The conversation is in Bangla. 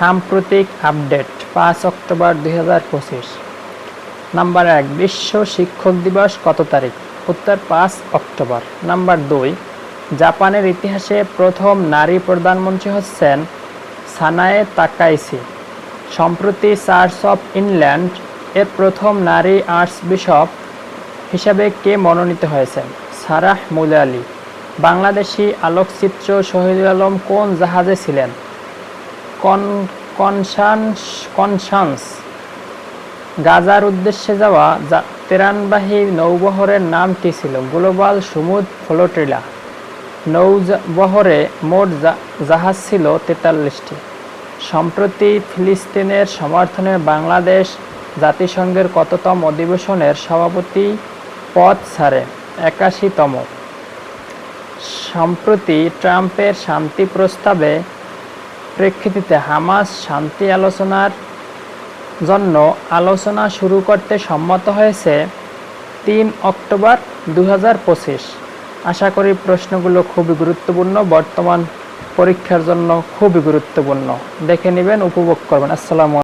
সাম্প্রতিক আপডেট, পাঁচ অক্টোবর দুই হাজার পঁচিশ। নাম্বার এক, বিশ্ব শিক্ষক দিবস কত তারিখ? উত্তর, পাঁচ অক্টোবর। নাম্বার দুই, জাপানের ইতিহাসে প্রথম নারী প্রধানমন্ত্রী হচ্ছেন সানায়ে তাকাইসি। সম্প্রতি চার্চ অফ ইংল্যান্ড এর প্রথম নারী আর্টস বিশপ হিসাবে কে মনোনীত হয়েছেন? সারাহ মুলালি। বাংলাদেশি আলোকচিত্র শহীদুল আলম কোন জাহাজে ছিলেন? কন কনসান্স কনসান্স। গাজার উদ্দেশ্যে যাওয়া তেরানবাহী নৌবহরের নাম কী ছিল গ্লোবাল সমুদ ফ্লোটিলা নৌবহরে মোট জাহাজ ছিল তেতাল্লিশটি। সম্প্রতি ফিলিস্তিনের সমর্থনে বাংলাদেশ জাতিসংঘের কততম অধিবেশনের সভাপতি পদ ছাড়ে, একাশিতম। সম্প্রতি ট্রাম্পের শান্তি প্রস্তাবে প্রেক্ষিতে হামাস শান্তি আলোচনার জন্য আলোচনা শুরু করতে সম্মত হয়েছে তিন অক্টোবর দু হাজার পঁচিশ। আশা করি প্রশ্নগুলো খুবই গুরুত্বপূর্ণ, বর্তমান পরীক্ষার জন্য খুবই গুরুত্বপূর্ণ। দেখে নেবেন, উপভোগ করবেন। আসসালামু